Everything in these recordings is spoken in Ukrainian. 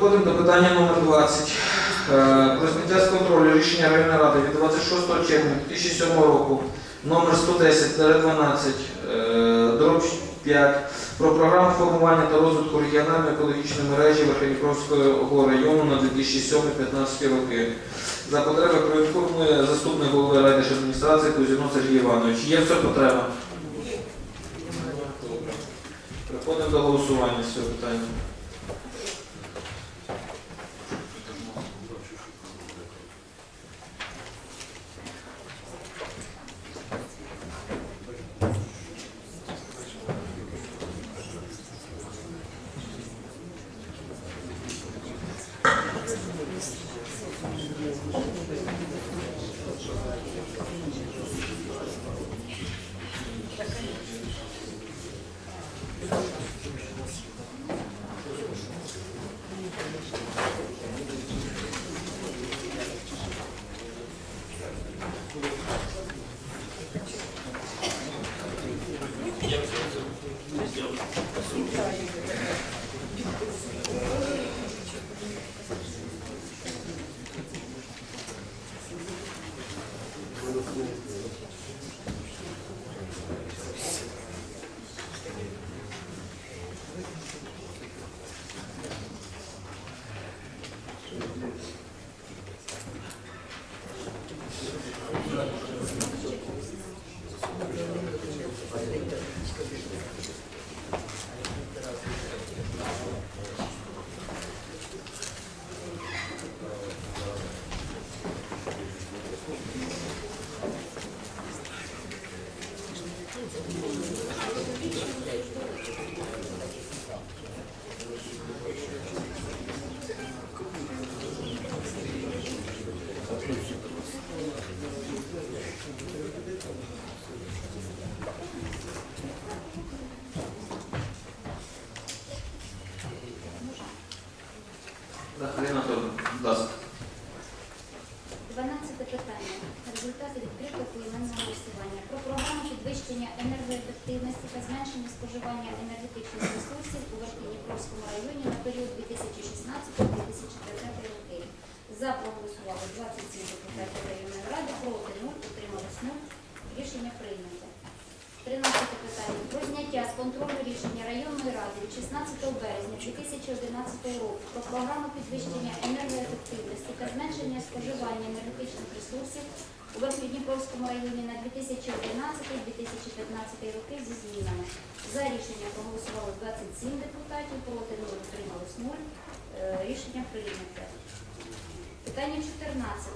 Переходимо до питання номер 20. Е, Про зняття з контролю рішення районної ради від 26 червня 2007 року номер 110 12 дроб 5 про програму формування та розвитку регіональної екологічної мережі Верхньодніпровського району на 2007-2015 роки. За потреби проінформує заступник голови райдержадміністрації Кузіно Сергій Іванович. Є все потреба? Добре. Переходимо до голосування з цього питання. Споживання енергетичних ресурсів у Верхньодніпровському районі на період 2016-2030 роки. За проголосували 27 депутатів районної ради, проти 0, утримались 0. Рішення прийнято. 13 питання. Про зняття з контролю рішення районної ради від 16 березня 2011 року про програму підвищення енергоефективності та зменшення споживання енергетичних ресурсів у Верхньодніпровському районі на 2011-2015 роки зі змінами. За рішення проголосували 27 депутатів, проти 0, утримались 0. Е, Рішення прийнято. Питання 14.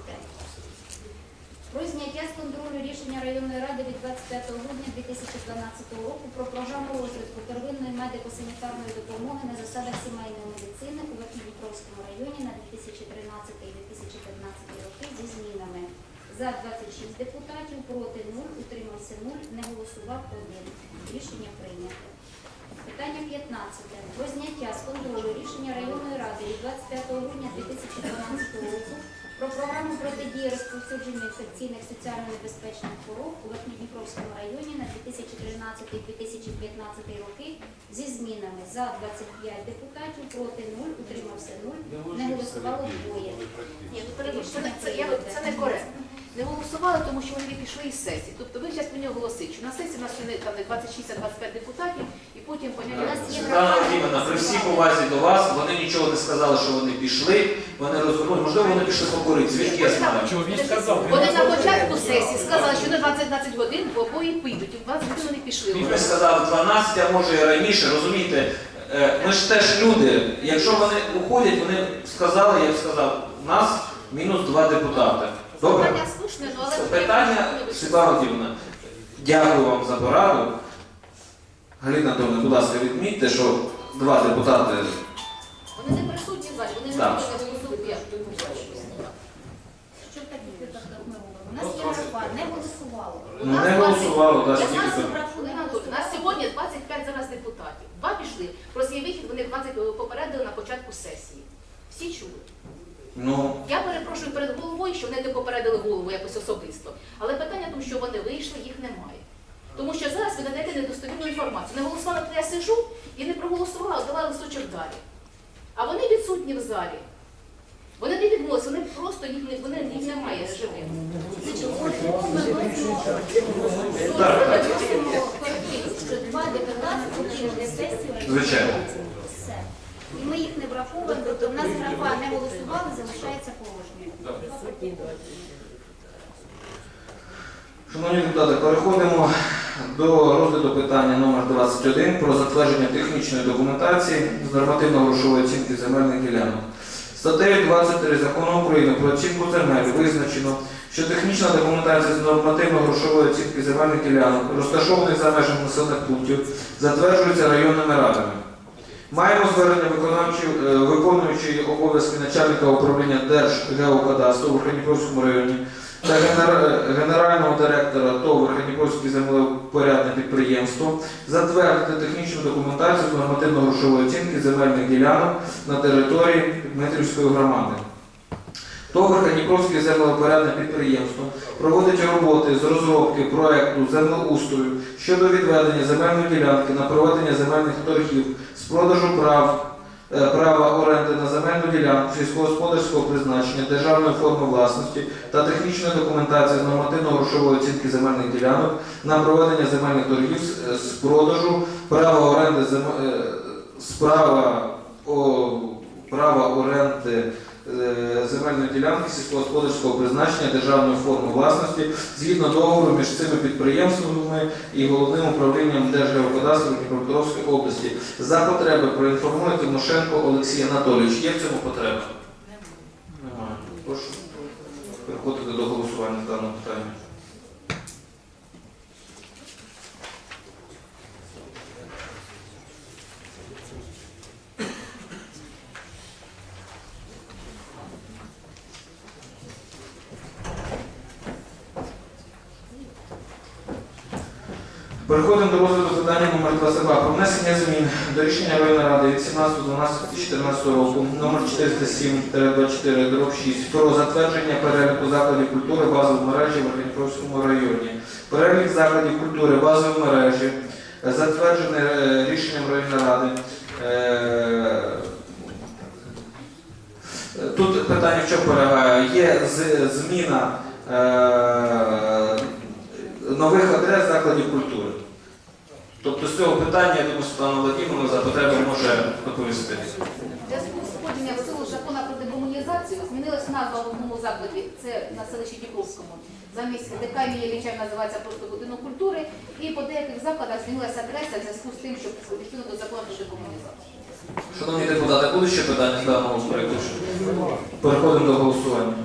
Про зняття з контролю рішення районної ради від 25 грудня 2012 року про програму розвитку первинної медико-санітарної допомоги на засадах сімейної медицини у Верхньодніпровському районі на 2013-2015 роки зі змінами. За 26 депутатів, проти 0, утримався 0, не голосував 1. Рішення прийнято. Питання 15. Про зняття з контролю рішення районної ради від 25 грудня 2012 року про програму протидії розповсюдженню інфекційних соціально небезпечних хвороб у Верхньодніпровському районі на 2013-2015 роки зі змінами за 25 депутатів, проти 0, утримався 0, не голосувало двоє. Ні, ну це, не- це, це не коректно. Не голосували, тому що вони пішли із сесії. Тобто ви зараз мені оголосите, що на сесії у нас ще не там не 26, а 25 депутатів, і потім У нас є Світлана Володимирівна, при всій повазі до вас, вони нічого не сказали, що вони пішли, вони розвернули, можливо, вони пішли покурити, звідки я знаю. Чого він сказав? Вони на початку сесії сказали, що на 20-20 годин обоє підуть, і в 20 годин вони пішли. Він би сказав 12, а може і раніше, розумієте, е, ми ж теж люди. Якщо вони уходять, вони сказали, я б сказав, у нас мінус два депутати. Добре? Питання слушне, ну але... Питання, Світлана Володимирівна, дякую вам за пораду. Галина Анатольовна, будь ласка, відмітьте, що два депутати Вони не присутні в залі, вони не Так. можуть голосувати. Я не. Що випадках ми робимо? У нас є графа, не голосувало. У ну, нас не 20 голосували, да, стільки нас там. У нас сьогодні 25 зараз депутатів. Два пішли. Про свій вихід вони 20 попередили на початку сесії. Всі чули. Ну, Я перепрошую перед головою, що вони не попередили голову якось особисто. Але питання в тому, що вони вийшли, їх немає. Тому що зараз ви надаєте недостовірну інформацію. Не голосувала, то я сижу і не проголосувала, дала листочок далі. А вони відсутні в залі. Вони не відносять, вони просто їх не вони їх немає живих. Звичайно. І ми їх не враховуємо, тобто в нас графа не голосували, залишається положення. Шановні депутати, переходимо до розгляду питання номер 21 про затвердження технічної документації з нормативно-грошової оцінки земельних ділянок. Статтею 23 Закону України про оцінку земель визначено, що технічна документація з нормативно-грошової оцінки земельних ділянок, розташованих за межами населених пунктів, затверджується районними радами. Маємо звернення е, виконуючої обов'язки начальника управління Держгеокадастру в Верхніпольському районі та генерального директора ТОВ Верхніпольське землепорядне підприємство затвердити технічну документацію з нормативно-грошової оцінки земельних ділянок на території Дмитрівської громади. ТОВ Верхніпровське землепорядне підприємство проводить роботи з розробки проекту землеустрою щодо відведення земельної ділянки на проведення земельних торгів з продажу прав е, права оренди на земельну ділянку сільськогосподарського призначення державної форми власності та технічної документації з нормативно-грошової оцінки земельних ділянок на проведення земельних торгів з, з продажу права оренди зем... е, з права, о, права оренди е, земельної ділянки сільськогосподарського призначення державної форми власності згідно договору між цими підприємствами і головним управлінням Держгеокадастру Дніпропетровської області. За потреби проінформує Тимошенко Олексій Анатолійович. Є в цьому потреба? Немає. Прошу переходити до голосування в даному питанні. Переходимо до розгляду питання номер 22 про внесення змін до рішення районної ради від 17.12.2014 року номер 407-24 дроб 6 про затвердження переліку закладів культури базової мережі в Оренбурзькому районі. Перелік закладів культури базової мережі е, затверджений е, рішенням районної ради. Е, Тут питання в чому полягає? Є зміна нових адрес закладів культури. Тобто з цього питання, я думаю, Світлана Владимировна за потреби може доповісти. Зв'язку з входженням в силу закону про декомунізацію змінилась назва в одному закладі, це на селищі Дніпровському. Замість ДК імені називається просто будинок культури. І по деяких закладах змінилася адреса в зв'язку з тим, що відповідно до закону про декомунізацію. Шановні депутати, будуть ще питання з даного проєкту? Переходимо до голосування.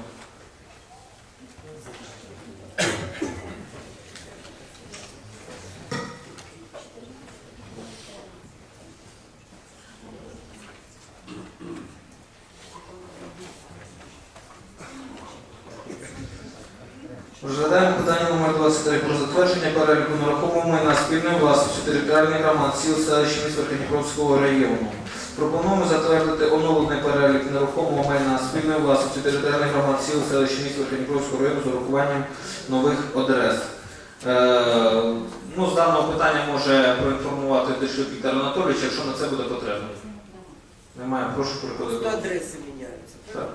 Розглядаємо питання номер 23 про затвердження переліку нерухомого майна спільної власності територіальних громад сіл селищ міста Дніпровського району. Пропонуємо затвердити оновлений перелік нерухомого майна спільної власності територіальних громад сіл селищ міста Дніпровського району з урахуванням нових адрес. Е, ну, з даного питання може проінформувати Дешук Віктор Анатолійович, якщо на це буде потреба. Немає, прошу переходити. Просто адреси міняються. Так.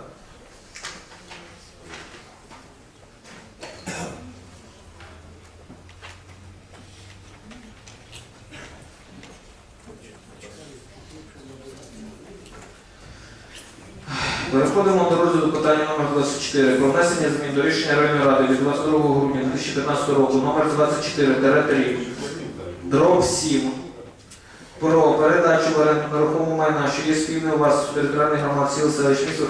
Переходимо до розгляду питання номер 24 про внесення змін до рішення районної ради від 22 грудня 2015 року номер 24 дроб 7 про в майна, що є спільною власністю територіальних громад сіл селищ міста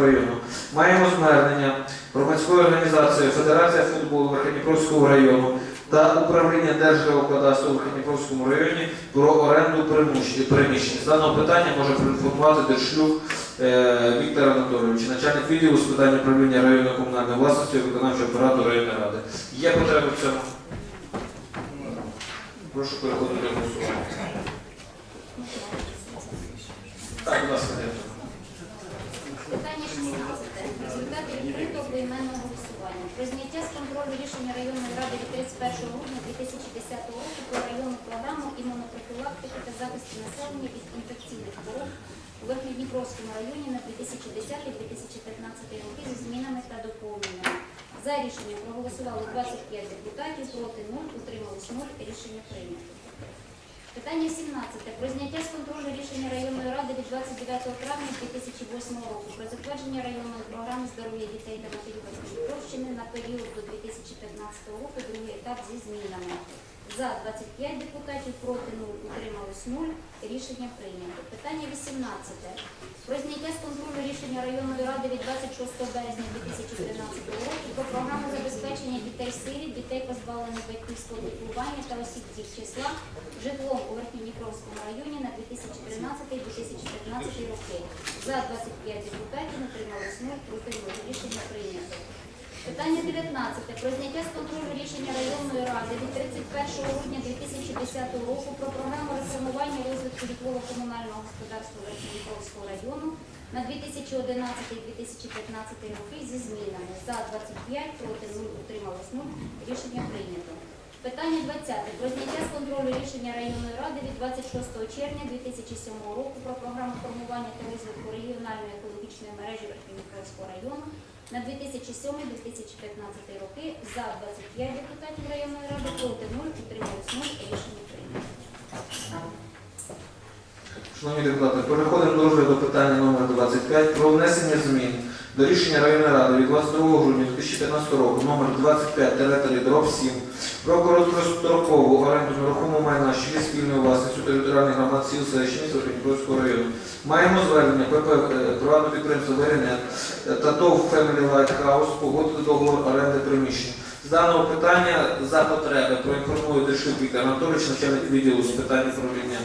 району. Маємо звернення громадської організації Федерація футболу Верхніпровського району та управління Держгеокадастру в Верхніпровському районі про оренду приміщень. З даного питання може проінформувати Держшлюк е, Віктор Анатолійович, начальник відділу з питань управління районної комунальної власності, виконавчого апарату районної ради. Є потреба в цьому? Прошу переходити до голосування. Так, будь ласка, дякую. Питання 16. Результати відкритого поіменного голосування. Про зняття з контролю рішення районної ради від 31 грудня 2010 року про районну програму імунопрофілактики та захисту населення від інфекційних хвороб у Верхньодніпровському районі на 2010-2015 роки зі змінами та доповненнями. За рішення проголосували 25 депутатів, проти 0, утримались 0, рішення прийнято. Питання 17. Про зняття з контролю рішення районної ради від 29 травня 2008 року про затвердження районної програми здоров'я дітей та матерів Дніпровщини на період до 2015 року, другий етап зі змінами. За 25 депутатів, проти 0, утримались 0, рішення прийнято. Питання 18. Про зняття з контролю рішення районної ради від 26 березня 2013 року про програму забезпечення дітей-сиріт, дітей позбавлених батьківського піклування та осіб їх числа житлом у Верхньодніпровському районі на 2013-2015 роки. За 25 депутатів утримались 0, проти 0. Рішення прийнято. Питання 19. Про зняття з контролю рішення районної ради від 31 грудня 2010 року про програму реформування розвитку житлово-комунального господарства Верхньодніпровського району на 2011-2015 роки зі змінами. За 25, проти 0, утрималось 0. Рішення прийнято. Питання 20. Про зняття з контролю рішення районної ради від 26 червня 2007 року про програму формування та розвитку регіональної екологічної мережі Верхньодніпровського району на 2007-2015 роки за 25 депутатів районної ради, проти 0, утримались 0, рішення прийнято. Шановні депутати, переходимо до розгляду питання номер 25 про внесення змін до рішення районної ради від 22 грудня 2015 року номер 25 території дроб 7 про короткострокову оренду нерухомого майна щодо спільної власності територіальних громад сіл селищ міста Дніпровського району. Маємо звернення ПП е, приватного підприємства «Веренет» та ТОВ Family Light House погодити договор оренди приміщень. З даного питання за потреби проінформує Дершик Віктор Анатолійович, начальник відділу з питань управління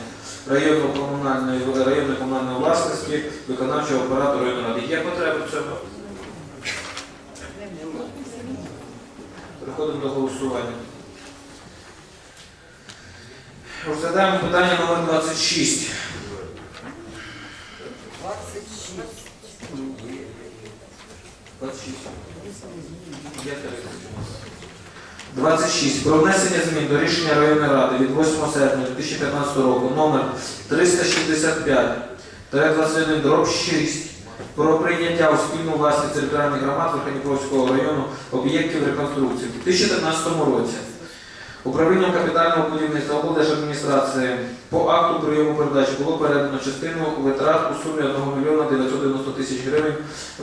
районної комунальної районної комунальної власності, виконавчого апарату районної ради. Є потреба в цьому? Переходимо до голосування. Розглядаємо питання номер 26. 26. Є 26. Про внесення змін до рішення районної ради від 8 серпня 2015 року номер 365 21 дроб 6 про прийняття у спільну власність територіальних громад Верхньопровського району об'єктів реконструкції у 2015 році. Управлінням капітального будівництва облдержадміністрації по акту прийому передачі було передано частину витрат у сумі 1 мільйона 990 тисяч гривень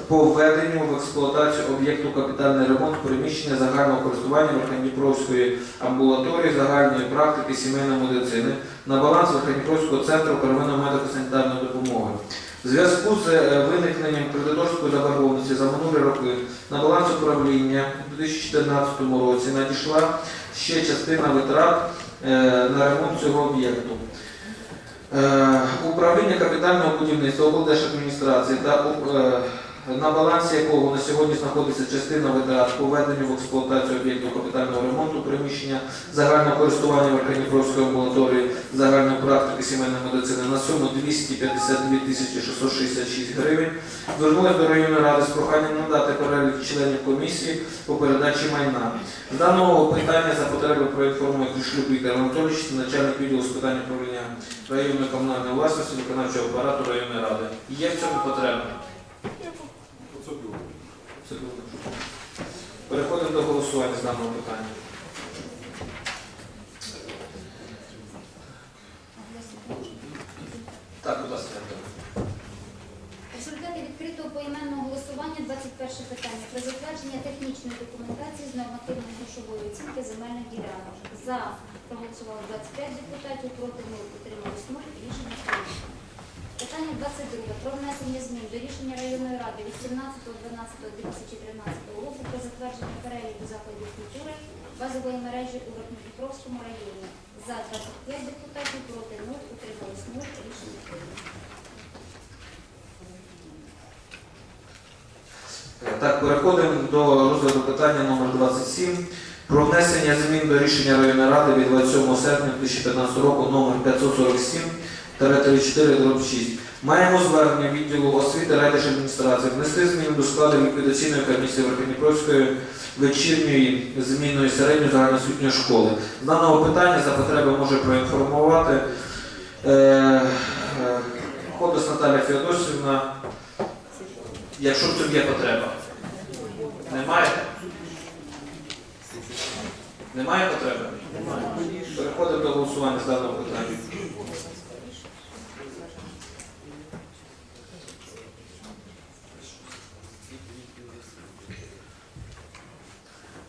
по введенню в експлуатацію об'єкту капітальний ремонт приміщення загального користування Верхньодніпровської амбулаторії загальної практики сімейної медицини на баланс Верхньодніпровського центру первинної медико-санітарної допомоги. В зв'язку з е, виникненням кредиторської заборгованості за минулі роки на баланс управління у 2014 році надійшла ще частина витрат е, на ремонт цього об'єкту. Е, Управління капітального будівництва облдержадміністрації та на балансі якого на сьогодні знаходиться частина витрат по введенню в експлуатацію об'єкту капітального ремонту приміщення загального користування Верхньодніпровської амбулаторії загальної практики сімейної медицини на суму 252 тисячі 666 гривень. Звернулися до районної ради з проханням надати перелік членів комісії по передачі майна. З даного питання за потреби проінформує Крішлюк Віктор Анатолійович, начальник відділу з питань управління районної комунальної власності виконавчого апарату районної ради. Є в цьому потреба? Секунду. Переходимо до голосування з даного питання. Так, будь ласка. Результати відкритого поіменного голосування 21 питання про затвердження технічної документації з нормативної грошової оцінки земельних ділянок. За проголосували 25 депутатів, проти 0, утримались 0, рішення прийнято. Питання 22. Про внесення змін до рішення районної ради від 17.12.2013 року про затвердження переліку закладів культури базової мережі у Верхньодніпровському районі. За 25 депутатів, проти 0, утримались 0, рішення прийнято. Так, переходимо до розгляду питання номер 27 про внесення змін до рішення районної ради від 27 серпня 2015 року номер 547 34 6 Маємо звернення відділу освіти райдержадміністрації внести зміни до складу ліквідаційної комісії Верхньодніпровської вечірньої змінної середньої загальноосвітньої школи. З даного питання за потреби може проінформувати е, е, Ходос Наталя Феодосівна, якщо в цьому є потреба. Немає? Немає потреби? Немає. Переходимо до голосування з даного питання.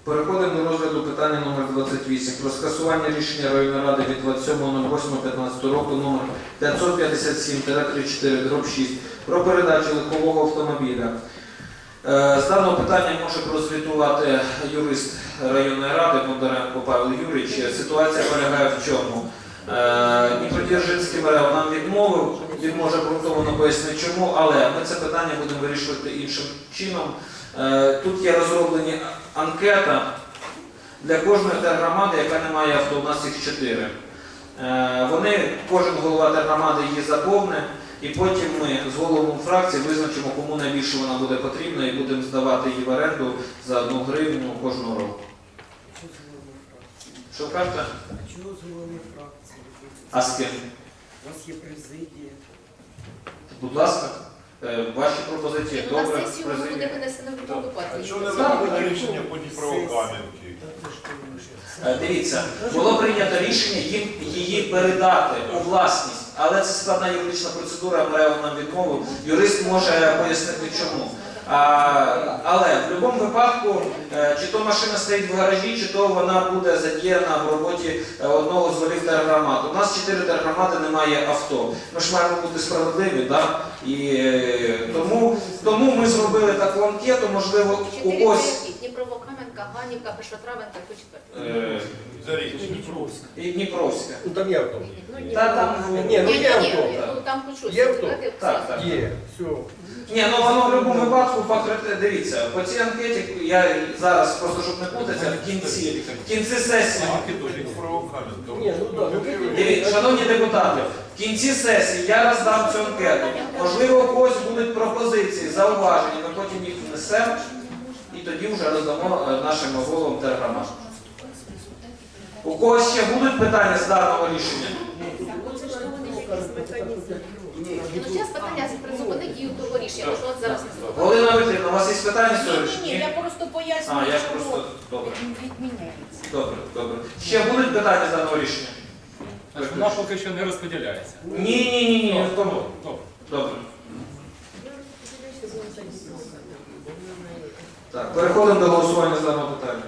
Переходимо до розгляду питання номер 28 про скасування рішення районної ради від 27.08.15 року номер 557-34 дроб 6 про передачу легкового автомобіля. Е, З даного питання може прозвітувати юрист районної ради Бондаренко Павло Юрійович. Ситуація полягає в чому? Е, Дніпродзержинський МРЕО нам відмовив, він може ґрунтовно пояснити чому, але ми це питання будемо вирішувати іншим чином. Е, Тут є розроблені анкета для кожної тергромади, яка не має авто, у нас їх чотири. Е, Вони, кожен голова тергромади її заповне, і потім ми з головом фракції визначимо, кому найбільше вона буде потрібна, і будемо здавати її в оренду за одну гривню кожного року. Що кажете? А чого з голови фракції? А з ким? У вас є президія. Будь ласка, ваші пропозиції. добре. на сесію ми буде винесено в будь-якому А чого не зробили рішення по Дніпровокам'янки? Е, Дивіться, було прийнято рішення їм її передати у власність, але це складна юридична процедура, МРЕО нам відмовив. Юрист може пояснити чому. А, але в будь-якому випадку, е, чи то машина стоїть в гаражі, чи то вона буде задіяна в роботі е, одного з волів тергромад. У нас чотири тергромади немає авто. Ми ж маємо бути справедливі, да? і е, тому, тому ми зробили таку анкету, можливо, у когось. Дніпровокаменка, Ганівка, Пешотравенка, хто четвертий? е, За річ. І Дніпровська. Ну там є авто. Ну, Та там Ні, ну є ні, авто. ну там хоч щось. Є? Так, так. Є, все. Ні, ну воно в будь-якому випадку покрите. Дивіться, по цій анкеті я зараз просто щоб не путатися, в кінці, в кінці сесії. Ні, ну да, ну Дивіться, шановні депутати, в кінці сесії я роздам цю анкету. Можливо, у когось будуть пропозиції, зауваження, ми потім їх внесемо тоді вже роздамо е, нашим головам терграмат. У когось ще будуть питання з даного рішення? Ну, зараз питання призупинить дію того рішення, тому що от зараз не зробили. Галина Вікторівна, у вас є питання з цього рішення? ні, я просто пояснюю, А, я просто добре. відміняється. Добре, добре. Ще будуть питання з даного рішення? Вона поки що не розподіляється. Ні, ні, ні, ні, в тому. Добре. Добре. Так, переходимо до голосування з даного питання.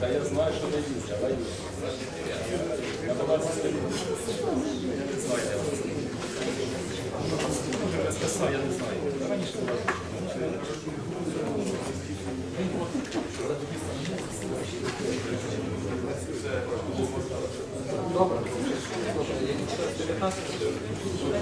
Та я знаю, що не їздять, але їздять. Я до вас не Знаєте, я списав, я не знаю. Раніше Okay.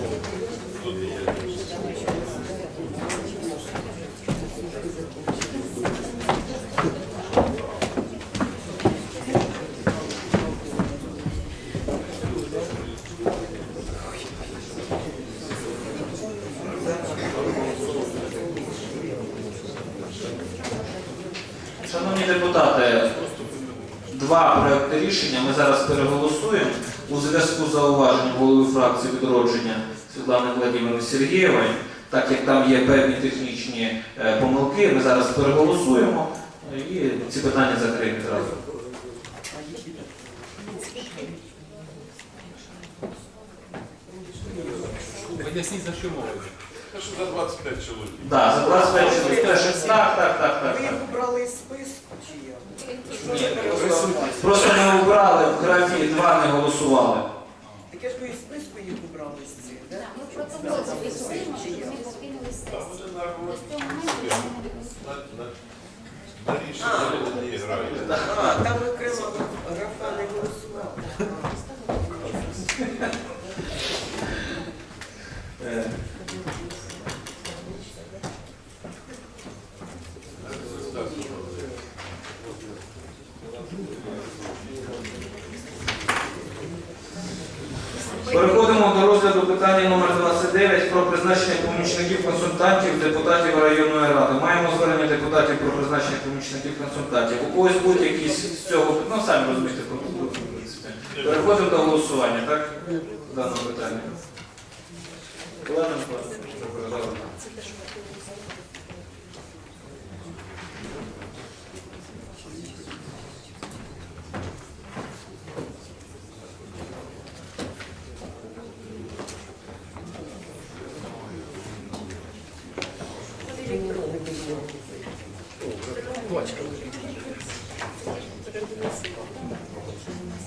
Владимирівни Так як там є певні технічні е, помилки, ми зараз переголосуємо і ці питання закриємо зразу. Поясніть, за що мова. що за 25 чоловік. Да, за 25 чоловік. Так, так, так, так. Ви так. їх убрали із списку чи? Ні, просто, не обрали в графі, два не голосували. Таке ж ви із списку їх убрали так, ми протокол записуємо, щоб ми покинули Там сесію. вони Переходимо Е, питання номер 29 про призначення помічників консультантів депутатів районної ради. Маємо звернення депутатів про призначення помічників консультантів. У когось будуть якісь з цього, ну самі розумієте. Переходимо до голосування, так? В даному питанні. Олена Миколаївна,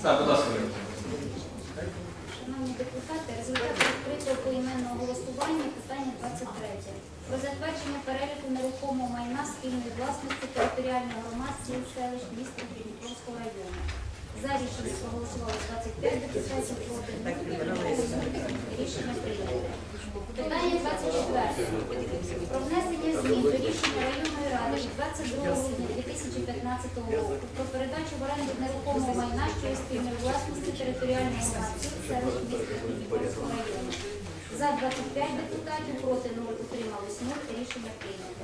Так, будь ласка. Ірина. Шановні депутати, результати відкритого поіменного голосування питання 23. Про затвердження переліку нерухомого майна спільної власності територіальної громад сіл селищ міста Дніпровського району. За рішення проголосували 25 депутатів проти рішення прийнято. Питання 24. Про внесення змін до рішення районної ради від 22 грудня 2015 року про передачу в оренду нерухомого майна, що є спільної власності територіальної громади селищ міста Дніпровського району. За 25 депутатів проти 0 утримались 0. Рішення прийнято.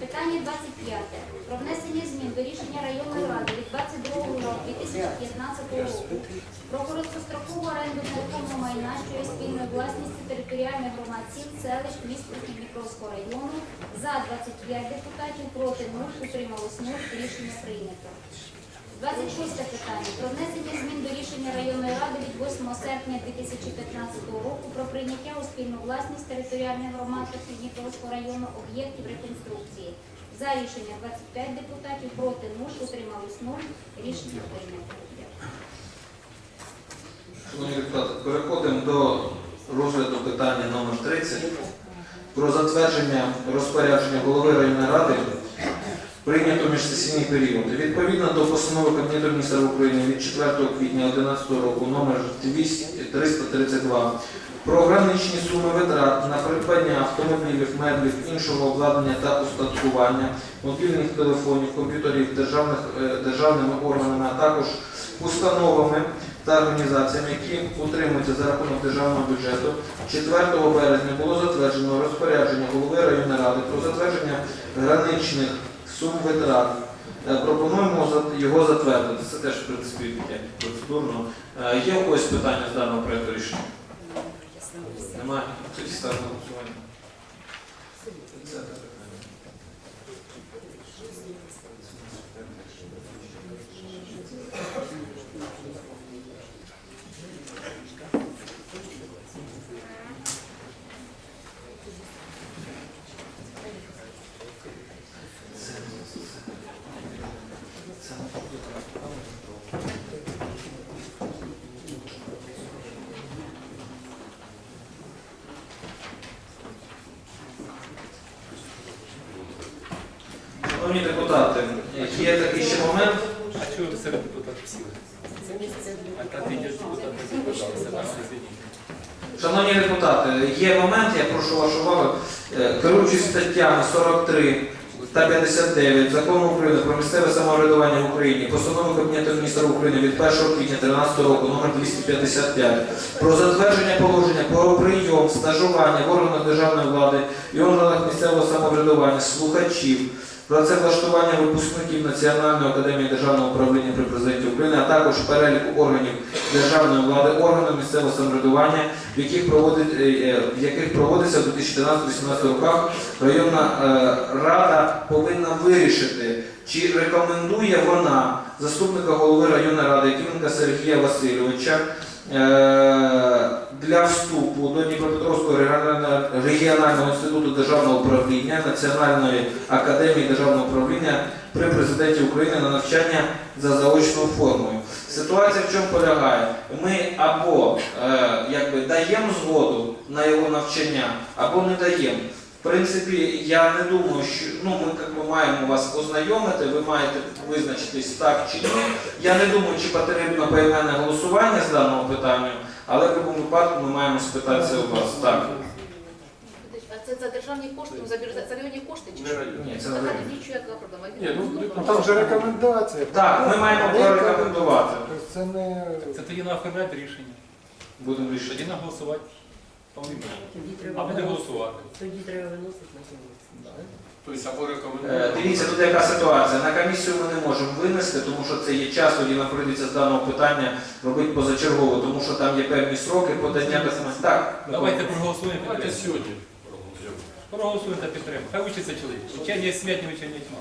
Питання 25. Про внесення змін до рішення районної ради від 22 року 2015 року про короткострокову оренду нерухомого майна, що є спільною власністю територіальних громад сіл, селищ, міст Дніпровського району. За 25 депутатів проти 0 утрималось 0. Рішення прийнято. 26 питання. Про внесення змін до рішення районної ради від 8 серпня 2015 року про прийняття у спільну власність територіальних громад Дніпровського району об'єктів реконструкції. За рішення 25 депутатів, проти 0, утримались 0. Рішення прийнято. Шановні депутати, переходимо до розгляду питання номер 30 про затвердження розпорядження голови районної ради прийнято міжсесійний період. Відповідно до постанови Кабінету міністрів України від 4 квітня 2011 року номер 332 про граничні суми витрат на придбання автомобілів, меблів, іншого обладнання та устаткування, мобільних телефонів, комп'ютерів державних, е, державними органами, а також установами та організаціями, які утримуються за рахунок державного бюджету, 4 березня було затверджено розпорядження голови районної ради про затвердження граничних сум витрат. Е, Пропонуємо його затвердити. Це теж, в принципі, таке процедурно. Е, Є у когось питання з даного проєкту рішення? Немає. Тоді ставимо голосування. Це питання. Шановні депутати, є такий ще момент. А чого ви серед депутатів сіли? Це місце А та ти йдеш депутат, не пожалуйста, нас извините. Шановні депутати, є момент, я прошу вашу увагу. Е, Керуючись статтями 43 та 59 Закону України про місцеве самоврядування в Україні, постанови Кабінету міністрів України від 1 квітня 2013 року номер 255 про затвердження положення про прийом, стажування в органах державної влади і органах місцевого самоврядування слухачів, працевлаштування випускників Національної академії державного управління при президенті України, а також переліку органів державної влади, органів місцевого самоврядування, в яких проводить е, е, в яких проводиться в 2014-2018 роках районна е, рада повинна вирішити, чи рекомендує вона заступника голови районної ради Якименка Сергія Васильовича для вступу до Дніпропетровського регіонального- інституту державного управління Національної академії державного управління при президенті України на навчання за заочною формою. Ситуація в чому полягає? Ми або е, якби даємо згоду на його навчання, або не даємо. В принципі, я не думаю, що ну ми якби, маємо вас ознайомити, ви маєте визначитись так чи ні. Я не думаю, чи потрібно поіменне голосування з даного питання, але в будь-якому випадку ми маємо спитатися у вас. Так. А це за державні кошти, ну, за бюджет, за районні кошти чи що? Ні, це Така не ви. яка проблема? Ні, ну, ну там же рекомендація. Так, ми маємо прорекомендувати. Тобто Це не Це тоді на оформляти рішення. Будемо рішити. Тоді на голосувати. Тоді А треба буде голосувати. Тоді треба виносити на комісію. Тобто або Е, рекомендуємо. Дивіться, тут яка ситуація. На комісію ми не можемо винести, тому що це є час, тоді нам прийдеться з даного питання робити позачергово, тому що там є певні сроки подання документів. Так, Давайте проголосуємо. Давайте сьогодні проголосуємо. Проголосуємо та підтримуємо. Хай учиться чоловік. Учення смерть, не учення тьма.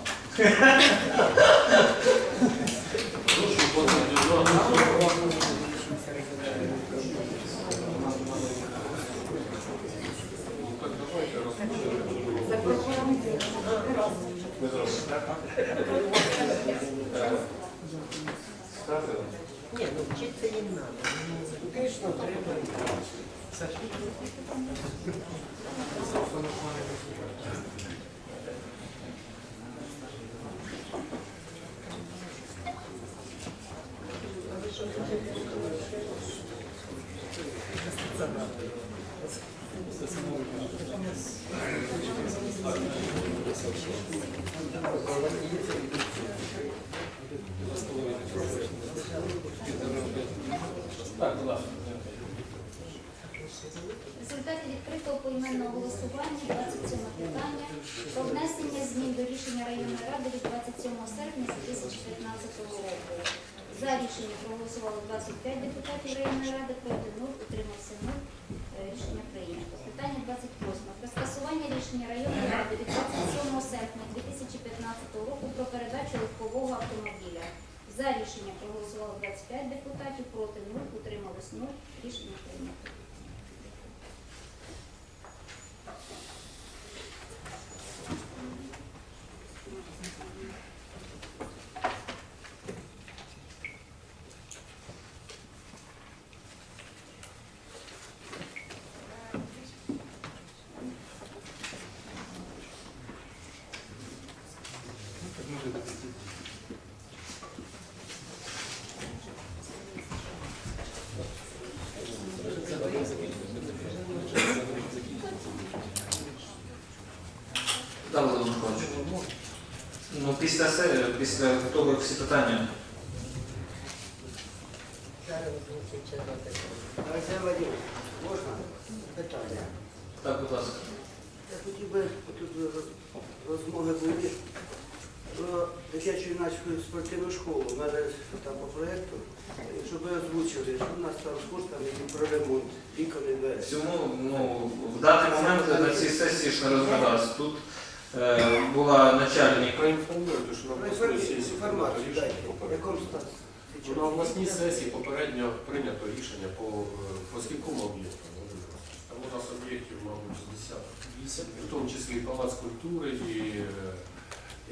Прошу подати. Ну так давайте. Ні, ну вчитися їм треба. Звісно, треба будь ласка. В результаті відкритого поіменного голосування 27 питання про внесення змін до рішення районної ради від 27 серпня 2015 року. За рішення проголосувало 25 депутатів районної ради, проти 0, утримався 0. Е, Рішення прийнято. Питання 28. Про скасування рішення районної ради від 27 серпня 2015 року про передачу легкового автомобіля. За рішення проголосувало 25 депутатів, проти 0, утрималось 0. Рішення прийнято. Ну, після, се- після того як всі питання. Олексій Вадимович, можна питання? Так, будь ласка. Я хотів би, тут розмови були про дитячу юнацьку спортивну школу. У мене там по проєкту, щоб ви озвучили, що в нас там з коштами і про ремонт вікон і двері. Всьому, ну, в даний момент на цій сесії ж не розглядалось. Тут була начальник. Проінформуйте, що на обласній сесії рішення попередньо. На обласній сесії попередньо прийнято рішення по, е, по скільком об'єктам. Там у нас об'єктів, мабуть, з десяток. В тому числі і палац культури, і, е,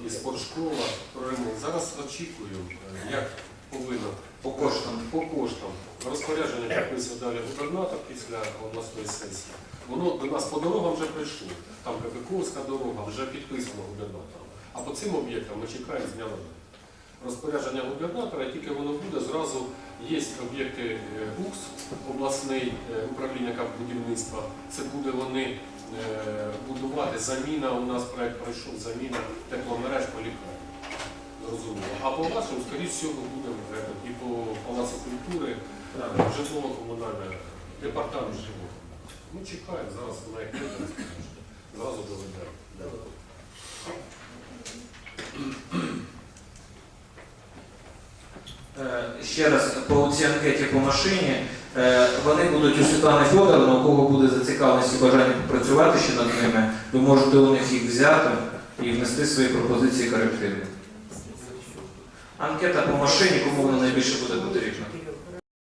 і спортшкола. Зараз очікуємо, е, як повинно По коштам. по коштам. Розпорядження підписує далі губернатор після обласної сесії. Воно до нас по дорогам вже прийшло. Там Капіковська дорога вже підписана губернатором. А по цим об'єктам ми чекаємо з дня на день. Розпорядження губернатора, тільки воно буде, зразу є об'єкти е, УКС, обласний е, управління будівництва. Це буде вони е, будувати заміна. У нас проект пройшов заміна тепломереж по лікарні. Зрозуміло. А по вашому, скоріше всього, будемо е, і по Палацу культури, е, житлово-комунальне, департамент житло. Ми чекаємо, зараз вона як прийде, зразу доведемо. Е, Ще раз по цій анкеті по машині. Е, Вони будуть у Світлани Федоровни, у кого буде зацікавленість і бажання попрацювати ще над ними, ви можете у них їх взяти і внести свої пропозиції корективні. Анкета по машині, кому найбільше буде потрібна.